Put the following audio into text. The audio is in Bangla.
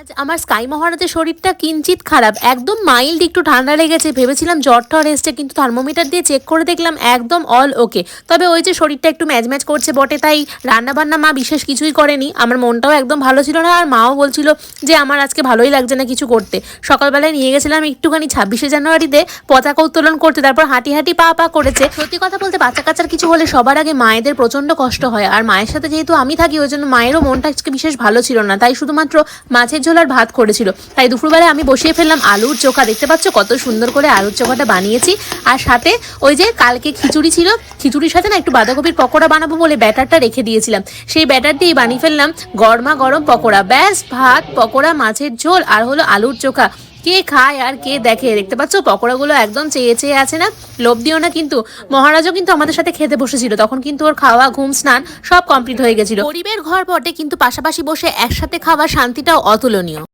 আজ আমার স্কাই মহারাজের শরীরটা কিঞ্চিত খারাপ। একদম মাইল্ড একটু ঠান্ডা লেগেছে। ভেবেছিলাম জ্বর টর এসছে, কিন্তু থার্মোমিটার দিয়ে চেক করে দেখলাম একদম অল ওকে তবে ওই যে শরীরটা একটু ম্যাচ ম্যাচ করছে বটে, তাই রান্না বান্না মা বিশেষ কিছুই করেনি। আমার মনটাও একদম ভালো ছিল না, আর মাও বলছিল যে আমার আজকে ভালোই লাগছে না কিছু করতে। সকালবেলায় নিয়ে গেছিলাম একটুখানি ছাব্বিশে জানুয়ারিতে পতাকা উত্তোলন করতে, তারপর হাঁটি হাঁটি পা পা করেছে। সত্যি কথা বলতে বাচ্চা কাচ্চার কিছু হলে সবার আগে মায়েদের প্রচণ্ড কষ্ট হয়, আর মায়ের সাথে যেহেতু আমি থাকি, ওই জন্য মায়েরও মনটা আজকে বিশেষ ভালো ছিল না। তাই শুধুমাত্র মাছের ঝোল আর ভাত করেছিল। তাই দুপুরবেলায় আমি বসিয়ে ফেললাম আলুর চোখা। দেখতে পাচ্ছ কত সুন্দর করে আলুর চোখাটা বানিয়েছি। আর সাথে ওই যে কালকে খিচুড়ি ছিল, খিচুড়ির সাথে না একটু বাঁধাকপির পকোড়া বানাবো বলে ব্যাটারটা রেখে দিয়েছিলাম। সেই ব্যাটার বানিয়ে ফেললাম গরমা গরম পকোড়া। ব্যাস, ভাত, পকোড়া, মাছের ঝোল আর হলো আলুর চোখা। কে খায় আর কে দেখে? দেখতে পাচ্ছ, পকোড়াগুলো একদম চেয়ে চেয়ে আছে না? লোভ দিও না কিন্তু। মহারাজও কিন্তু আমাদের সাথে খেতে বসেছিল। তখন কিন্তু ওর খাওয়া, ঘুম, স্নান সব কমপ্লিট হয়ে গেছিল। গরিবের ঘর বটে, কিন্তু পাশাপাশি বসে একসাথে খাওয়া শান্তিটাও অতুলনীয়।